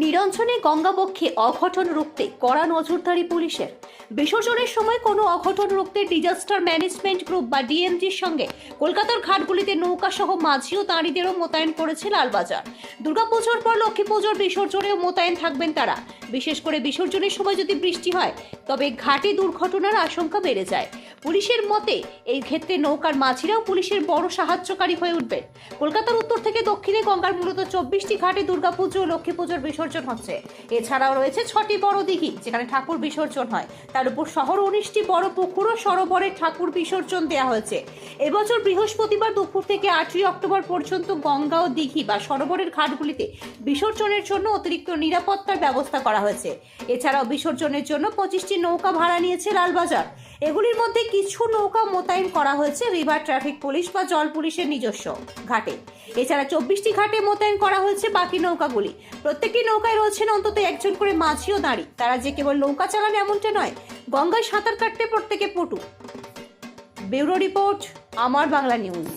নিরঞ্জনে গঙ্গাবক্ষে অঘটন রুখতে কড়া নজরদারি পুলিশের। বিসর্জনের সময় কোনো অঘটন রুখতে ডিজাস্টার ম্যানেজমেন্ট গ্রুপ বা ডিএমজির সঙ্গে কলকাতার ঘাটগুলিতে নৌকা সহ মাঝি ও তাঁরিদেরও মোতায়েন করেছে লালবাজার। দুর্গাপুজোর পর লক্ষ্মী পুজোর বিসর্জনেও মোতায়েন থাকবেন তারা। বিশেষ করে বিসর্জনের সময় যদি বৃষ্টি হয়, তবে ঘাটে দুর্ঘটনার আশঙ্কা বেড়ে যায়। পুলিশের মতে, এই ক্ষেত্রে নৌকার মাঝিরাও পুলিশের বড় সাহায্যকারী হয়ে উঠবে। কলকাতার উত্তর থেকে দক্ষিণে গঙ্গার মূলত চব্বিশটি ঘাটে দুর্গাপুজো ও লক্ষ্মী পুজোর বিসর্জন হচ্ছে। এছাড়াও রয়েছে ছটি বড় দিঘি, যেখানে ঠাকুর বিসর্জন হয়। তার উপর শহর উনিশটি বড় পুকুর ও সরোবরে ঠাকুর বিসর্জন দেওয়া হয়েছে। এবছর বৃহস্পতিবার দুপুর থেকে আটই অক্টোবর পর্যন্ত গঙ্গা ও দিঘি বা সরোবরের ঘাটগুলিতে বিসর্জনের জন্য অতিরিক্ত নিরাপত্তার ব্যবস্থা করা হয়েছে। এছাড়াও বিসর্জনের জন্য পঁচিশটি নৌকা ভাড়া নিয়েছে লালবাজার। এগুলির মধ্যে কিছু নৌকা মোতায়েন করা হয়েছে রিভার ট্রাফিক পুলিশ বা জল পুলিশের নিজস্ব ঘাটে। এছাড়া চব্বিশটি ঘাটে মোতায়েন করা হয়েছে বাকি নৌকাগুলি। প্রত্যেকটি নৌকায় রয়েছেন অন্তত একজন করে মাঝি ও দাঁড়ি তারা যে কেবল নৌকা চালান এমনটা নয়, গঙ্গায় সাঁতার কাটতে প্রত্যেকে পটু। ব্যুরো রিপোর্ট, আমার বাংলা নিউজ।